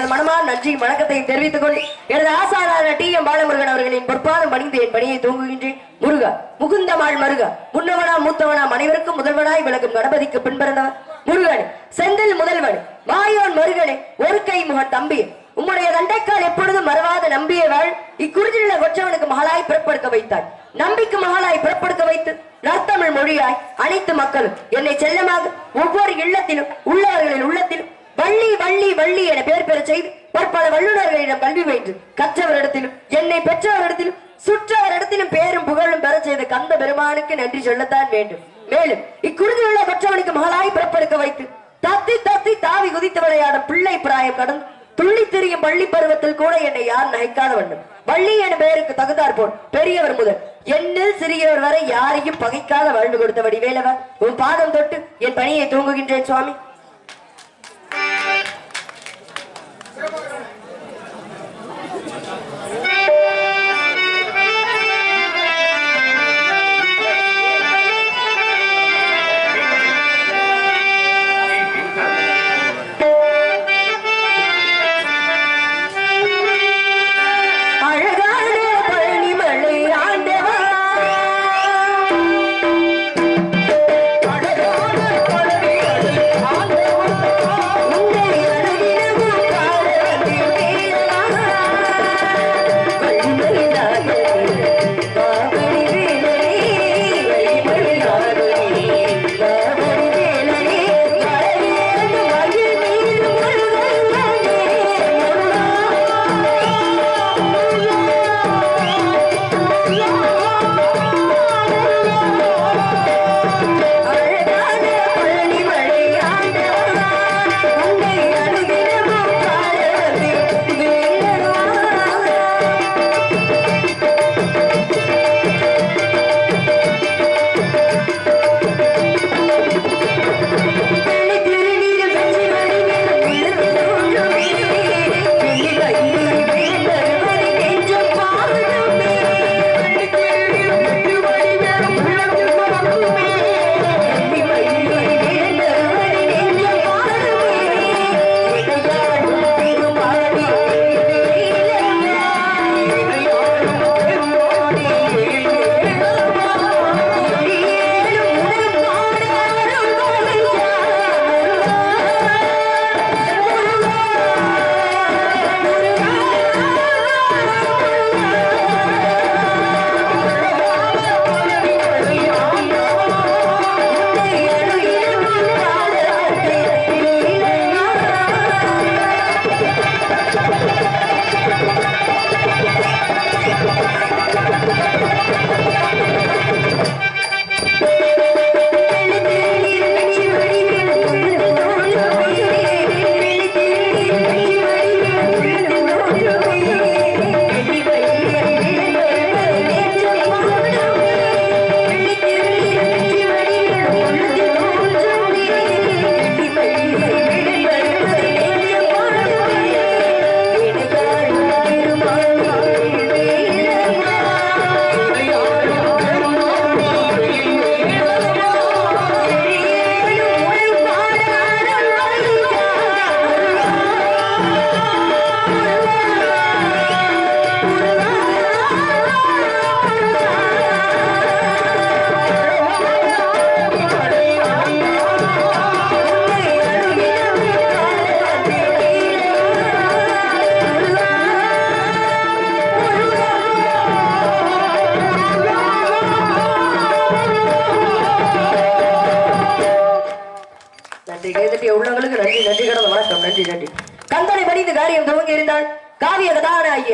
என் மனமார் நன்றி வணக்கத்தை தெரிவித்துக் கொள். எனது ஆசாரான டி. எம். பாலமுருகன் அவர்களின் பொற்பாதம் பணிந்து என் பணியை தூங்குகின்றேன் முருகா முகுந்தமாள் மருகா முன்னவனா மூத்தவனா அனைவருக்கும் முதல்வனாய் விளக்கும் கணபதிக்கு பின்பிறந்தவன். முருகன் செந்தில் முதல்வன் மாயோன் மருகனே ஒரு கை முக தம்பி. உம்முடைய தண்டைக்கால் எப்பொழுதும் மறவாத நம்பியவள். இக்குறிஞ்சிலுள்ள கொற்றவனுக்கு மகளாய் பிறப்படுக்க வைத்தாய். நம்பிக்கு மகளாய் பிறப்படுக்க வைத்து நற்தமிழ் மொழியாய் அனைத்து மக்களும் என்னை செல்லமாக ஒவ்வொரு இல்லத்திலும் உள்ளவர்களின் உள்ளத்தில் வள்ளி என பெயர் பெற செய்து பற்பல வல்லுநர்களிடம் கல்வி பயின்று. கற்றவரிடத்திலும் என்னை பெற்றவரிடத்திலும் சுற்றவரிடத்திலும் பேரும் புகழும் பெறச் செய்த கந்த பெருமானுக்கு நன்றி சொல்லத்தான் வேண்டும். மேலும் இக்குறிஞ்சிலுள்ள கொற்றவனுக்கு மகளாய் பிறப்படுக்க வைத்து தத்தி தத்தி தாவி குதித்து விளையாடும் பிள்ளை பிராயம் கடந்து துள்ளி திரியும் பள்ளி பருவத்தில் கூட என்னை யார் நகைக்காத வேண்டும் வள்ளி என பெயருக்கு தகுந்தார் போல் பெரியவர் முதல் என்னில் சிறியவர் வரை யாரையும் பகைக்காத வாழ்ந்து கொடுத்த வடிவேலவா உன் பாதம் தொட்டு என் பணியை தூங்குகின்றேன் சுவாமி. Come on,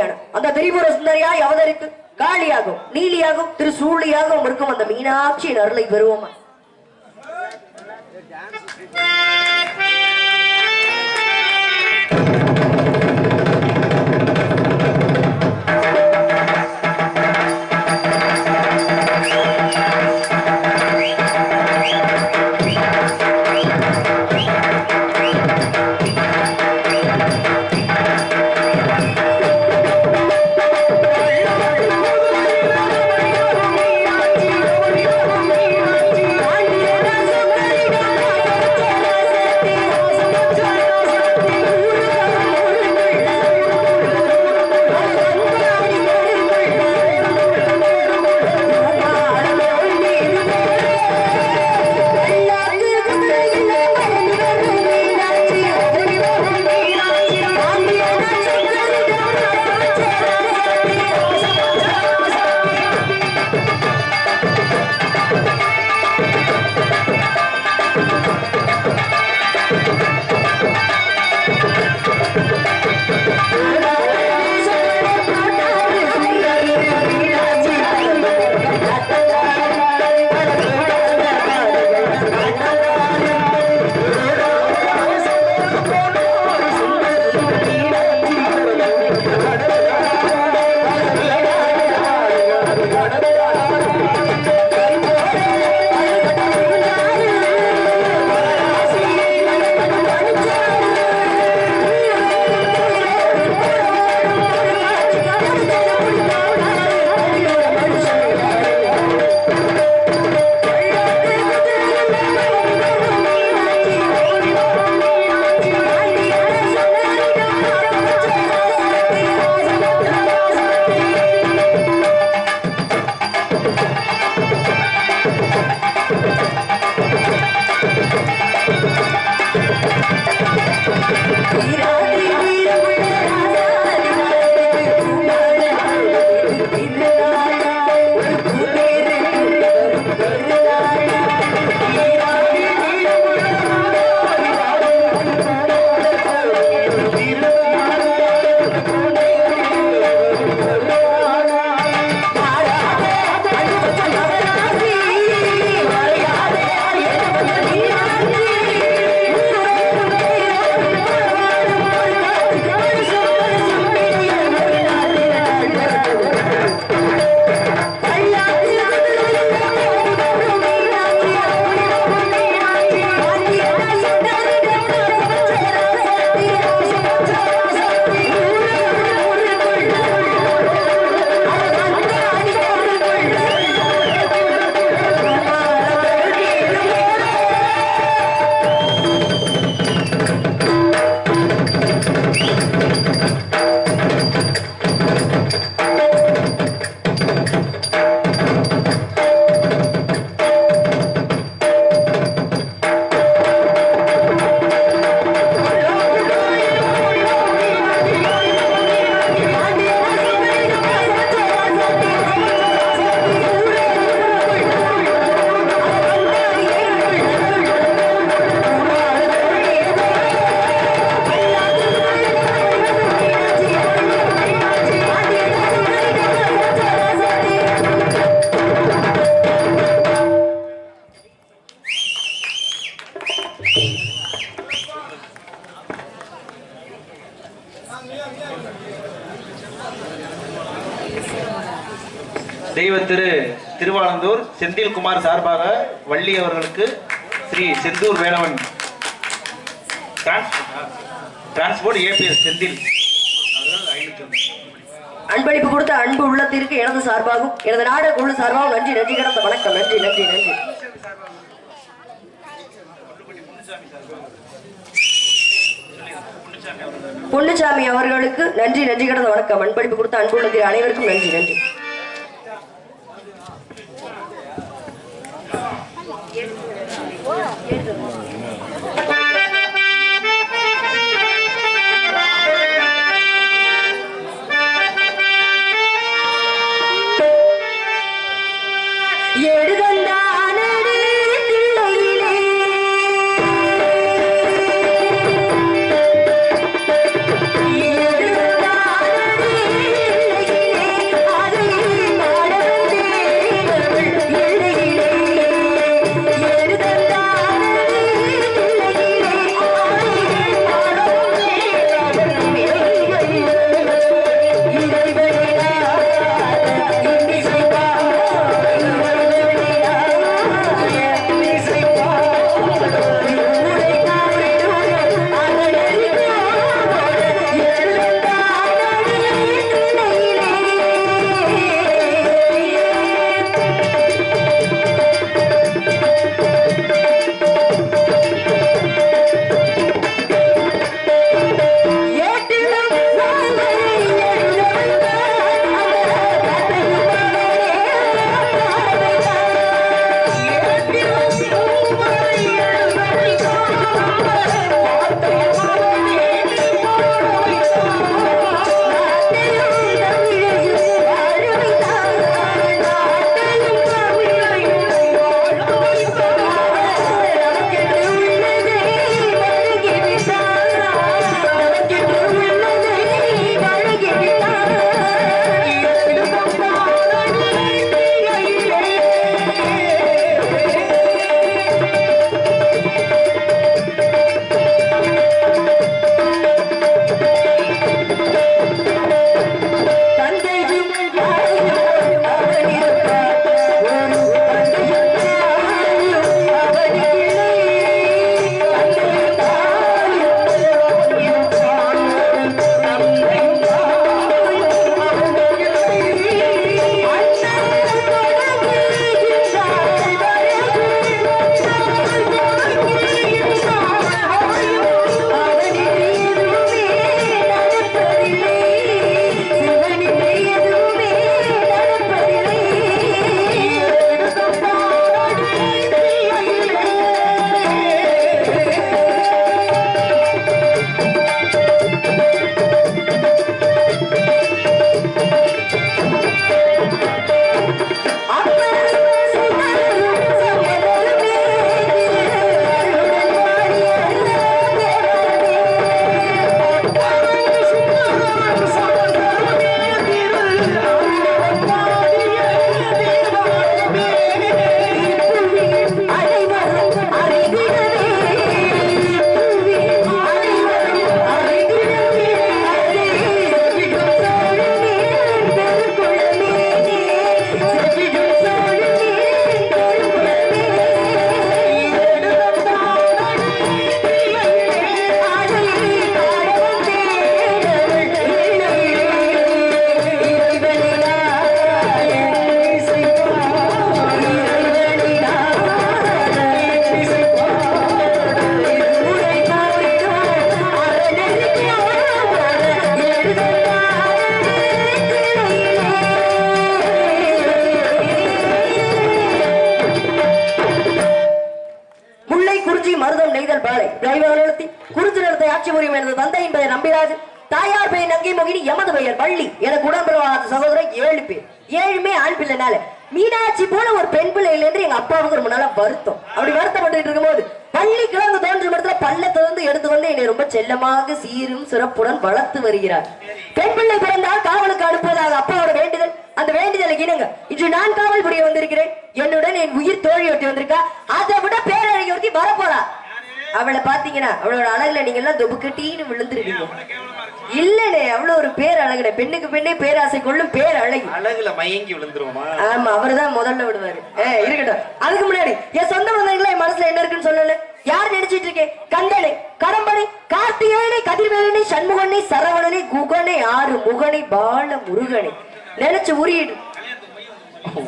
கதான அந்த திரிபுர சுந்தரியாய் அவதரித்து நீலியாகவும் நீலியாகும் திருசூழியாகவும் இருக்கும் அந்த மீனாட்சியின் அருளை பெறுவோமா? தெய்வ திரு திருவானந்தூர் செந்தில்குமார் சார்பாக வள்ளி அவர்களுக்கு ஸ்ரீ செந்தூர் வேலவன் டிரான்ஸ்போர்ட் ஏபிஎஸ் செந்தில். அன்பளிப்பு கொடுத்த அன்பு உள்ளத்திற்கு எனது சார்பாகவும் எனது நாடு குழு சார்பாகவும் நன்றி நன்றி கிடந்த வணக்கம் நன்றி நன்றி நன்றி. பொன்னுசாமி அவர்களுக்கு நன்றி நன்றி கடந்த வணக்கம். அன்பளிப்பு கொடுத்த அன்பு உள்ளத்தில் அனைவருக்கும் நன்றி நன்றி. けれど。நெய்தல் பாலை டிரைவர் ஆட்சி புரியும் எனது தந்தை என்பதை நம்பிராஜ் தாயார் பெயர் நங்கை மோகினி எமது பெயர் வள்ளி. எனக்கு உடன்பிறவாத சகோதரன் ஏழு பேர். ஏழுமே ஆண் பிள்ளைனால. மீனாட்சி போல ஒரு பெண் பிள்ளை என்று எங்க அப்பாவுக்கு ரொம்ப நாளா வருத்தம். அப்படி வருத்தப்பட்டு இருக்கும்போது பள்ளி கிழங்கு தோன்றும் இடத்துல பள்ளத்தை வந்து எடுத்து வந்து என்னை ரொம்ப செல்லமாக சீரும் சிறப்புடன் வளர்த்து வருகிறார். பெண் பிள்ளை பிறந்தால் காவலுக்கு அனுப்புவதாக அப்பாவோட வேண்டுதல். அந்த வேண்டுதலை இணங்க இன்று நான் காவல் புரிய வந்திருக்கிறேன். என்னுடன் என் உயிர் தோழி ஒட்டி வந்திருக்கா. அதை விட பேரழகி ஒருத்தி வரப்போறா. அவளை பாத்தீங்கன்னா அவளோட அழகுல நீங்க எல்லாம் தொபுக்கட்டின்னு விழுந்துருவீங்க. இல்லனே அவ்வளவு ஒரு பேர் அழகுனே பெண்ணுக்கு பெண்ணே பேராசை கொள்ளும் பேர் அழகு அழகுல மயங்கி விழுந்துருவோமா? ஆமா அவர்தான் முதல்ல விடுவாரு. ஏ இருக்கட்டும். அதுக்கு முன்னாடி என் சொந்த பந்தங்களா என் மனசுல என்ன இருக்குன்னு சொல்லல? யார் நினைச்சிட்டு இருக்கேன் கந்தனை கடம்பனை கார்த்திகேயனை கதிர்வேலனை சண்முகனை சரவணனை குகனை ஆறு முகனை பால முருகனை நினைச்சு உரியிடு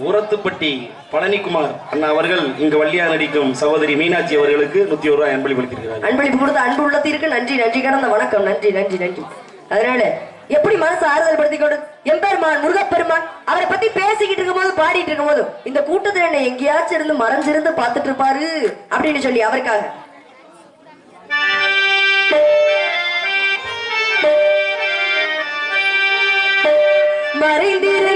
ஊரத்துப்பட்டி பழனிக்குமார் அண்ணா அவர்கள் இங்கு வள்ளியா நடிக்கும் சகோதரி மீனாட்சி அவர்களுக்கு நூத்தி ஒரு ரூபாய் அன்பளிப்படுத்திருக்கிறார் அன்பளிப்பு கொடுத்த அன்பு உள்ளத்திற்கு நன்றி நன்றி கடந்த வணக்கம். நன்றி நன்றி நன்றி. அதனால எப்படி மனசு ஆறுதல் படுத்திக் கொண்டு எம்பெருமான் முருகப்பெருமான் அவரை பத்தி பேசிக்கிட்டு இருக்கும்போது பாடிட்டு இருக்கும்போது இந்த கூட்டத்துல என்ன எங்கேயாச்சும் இருந்து மறைஞ்சிருந்து பார்த்துட்டு இருப்பாரு அப்படின்னு சொல்லி அவருக்காக. மறைந்திரு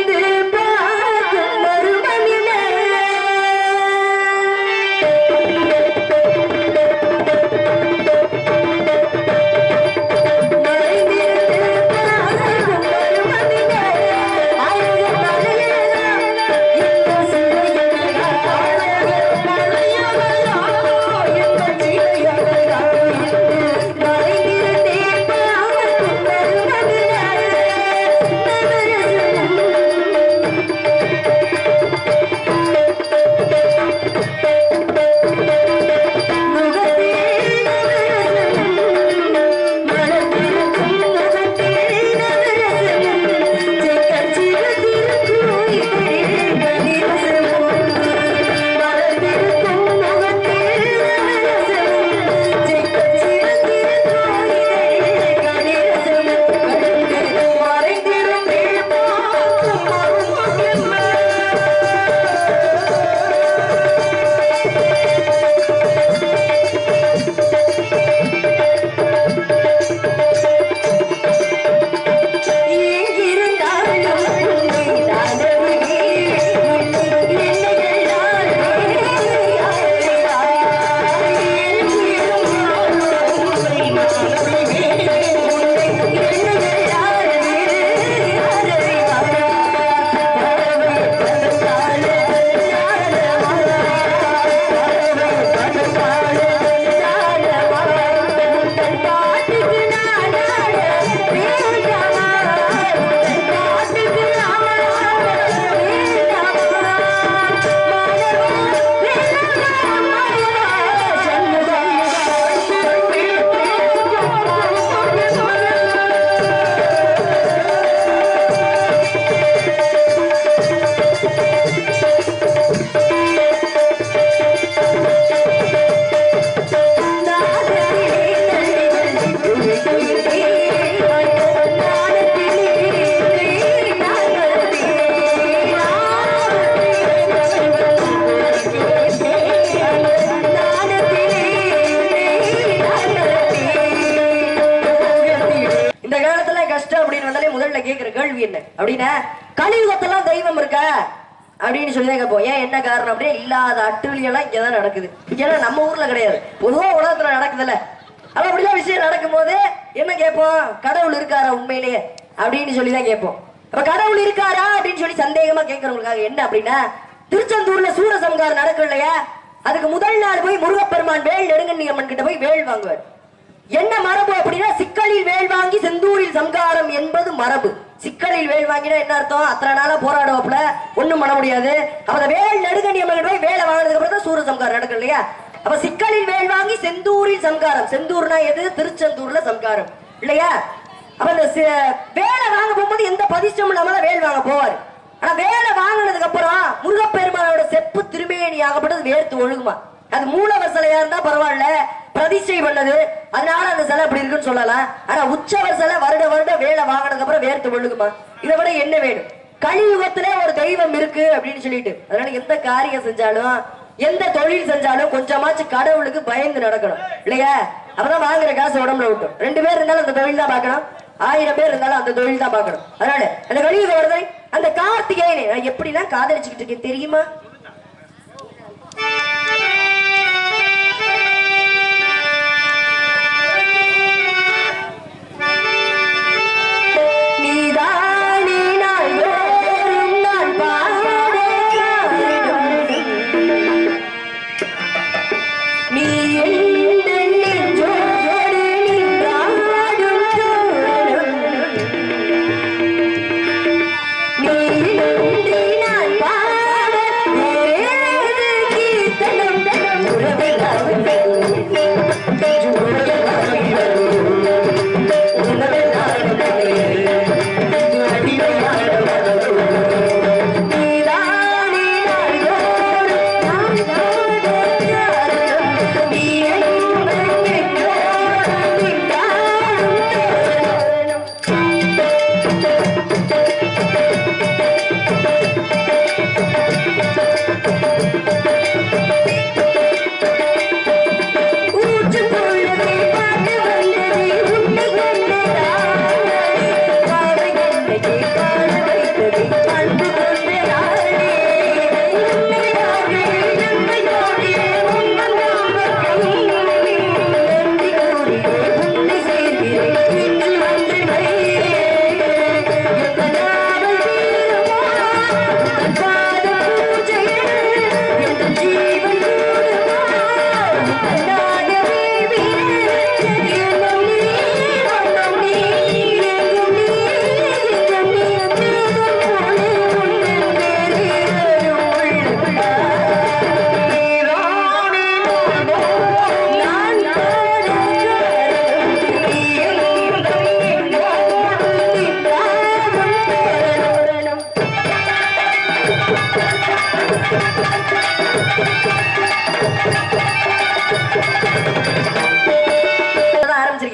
அப்படின்னா கலியுகத்தெல்லாம் தெய்வம் இருக்க? அப்படின்னு சொல்லி தான் கேட்போம். ஏன் என்ன காரணம் அப்படியே இல்லாத அட்டுவலி எல்லாம் இங்கதான் நடக்குது. இங்கெல்லாம் நம்ம ஊர்ல கிடையாது. பொதுவாக உலகத்துல நடக்குதுல்ல. அது அப்படிலாம் விஷயம் நடக்கும்போது என்ன கேட்போம்? கடவுள் இருக்காரா உண்மையிலேயே? அப்படின்னு சொல்லி தான் கேட்போம். அப்ப கடவுள் இருக்காரா அப்படின்னு சொல்லி சந்தேகமா கேட்கறவங்களுக்காக என்ன அப்படின்னா திருச்செந்தூர்ல சூரசம்காரம் நடக்கும் இல்லையா அதுக்கு முதல் நாள் போய் முருகப்பெருமான் வேல் நெடுங்கண்ணி அம்மன் கிட்ட போய் வேல் வாங்குவார். என்ன மரபு அப்படின்னா சிக்கலில் வேல் வாங்கி செந்தூரில் சம்காரம் என்பது மரபு. சிக்கலில் வேல் வாங்கினா என்ன அர்த்தம்? அத்தனை நாளா போராடுவாப்புல. ஒண்ணும் பண்ண முடியாது. அப்ப வேல் நடுங்கண்ணி அம்மன் போய் வேலை வாங்கினதுக்கு அப்புறம் தான் சூரிய சம்காரம் நடக்கும் இல்லையா? அப்ப சிக்கலில் வேல் வாங்கி செந்தூரில் சம்காரம். செந்தூர்னா எது? திருச்செந்தூர்ல சம்காரம். இல்லையா? அப்ப இந்த வேலை வாங்க போகும்போது எந்த பதிஷ்டம் இல்லாம வேல் வாங்க போவாரு. ஆனா வேலை வாங்கினதுக்கு அப்புறம் முருகப்பெருமானோட செப்பு திருமேனி ஆகப்பட்டது வேர்த்து ஒழுகுமா. அது மூலவர் சிலையா இருந்தா பரவாயில்ல. பிரதிஷ்டை பண்ணது. அதனால அந்த சிலை அப்படி இருக்குன்னு சொல்லலாம் ஆனா உற்சவர் சிலை வருட வருட வேலை வாங்கினதுக்கு அப்புறம் வேர்த்து ஒழுகுமா இதை விட என்ன வேணும்? கலியுகத்திலே ஒரு தெய்வம் இருக்கு அப்படின்னு சொல்லிட்டு. அதனால எந்த காரியம் செஞ்சாலும் எந்த தொழில் செஞ்சாலும் கொஞ்சமாச்சும் கடவுளுக்கு பயந்து நடக்கணும். இல்லையா? அப்பதான் வாங்குற காசு உடம்புல விட்டும் ரெண்டு பேர் இருந்தாலும் அந்த தொழில் தான் பார்க்கணும். ஆயிரம் பேர் இருந்தாலும் அந்த தொழில் தான் பார்க்கணும். அதனால அந்த கலியுக வருதை அந்த கார்த்திகேயனை நான் எப்படின்னா காதலிச்சுக்கிட்டு இருக்கேன் தெரியுமா?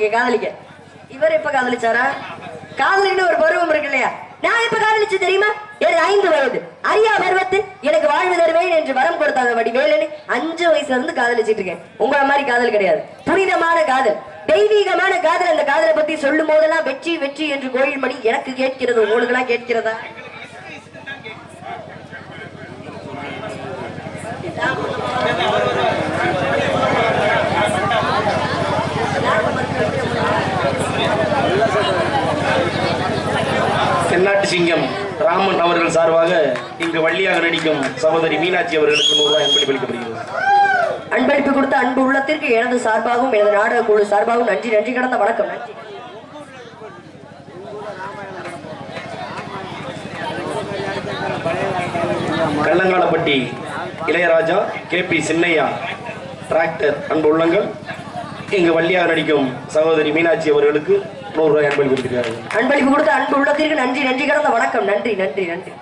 இப்பதான் காதலிக்க. இவர் எப்ப காதலிச்சாரா? காதலின்னு ஒரு பருவம் இருக்கு இல்லையா? நான் எப்ப காதலிச்சு தெரியுமா? எனக்கு ஐந்து வயது. அரியா பருவத்து எனக்கு வாழ்வு தருவேன் என்று வரம் கொடுத்தாங்க வடி வேலனு அஞ்சு வயசுல இருந்து காதலிச்சிட்டு இருக்கேன். உங்கள மாதிரி காதல் கிடையாது. புனிதமான காதல். தெய்வீகமான காதல் அந்த காதலை பத்தி சொல்லும் போதெல்லாம் வெற்றி வெற்றி என்று கோயில் மணி எனக்கு கேட்கிறது. உங்களுக்கு எல்லாம் கேட்கிறதா Thank you. சிங்கம் ராமன் அவர்கள் சார்பாக இங்கு வள்ளியாக நடிக்கும் சகோதரி மீனாட்சி அவர்களுக்கு நூறு ரூபாய் அன்பளிப்பளிக்கப்படுகிறது அன்பளிப்பு கொடுத்த அன்பு உள்ளத்திற்கு எனது சார்பாகவும் எனது நாடக குழு சார்பாகவும் நன்றி நன்றி கடந்த வணக்கம். நன்றி Kallangalapatti Ilaiyaraja K P Chinnaiya tractor அன்பு உள்ளங்கள். இங்கு வள்ளியாக நடிக்கும் சகோதரி மீனாட்சி அவர்களுக்கு நூறு ரூபாய் அன்பளிப்பளிக்கிறார்கள் அன்பளிப்பு கொடுத்த அன்பு உள்ளத்திற்கு நன்றி நன்றி கடந்த வணக்கம். நன்றி நன்றி நன்றி.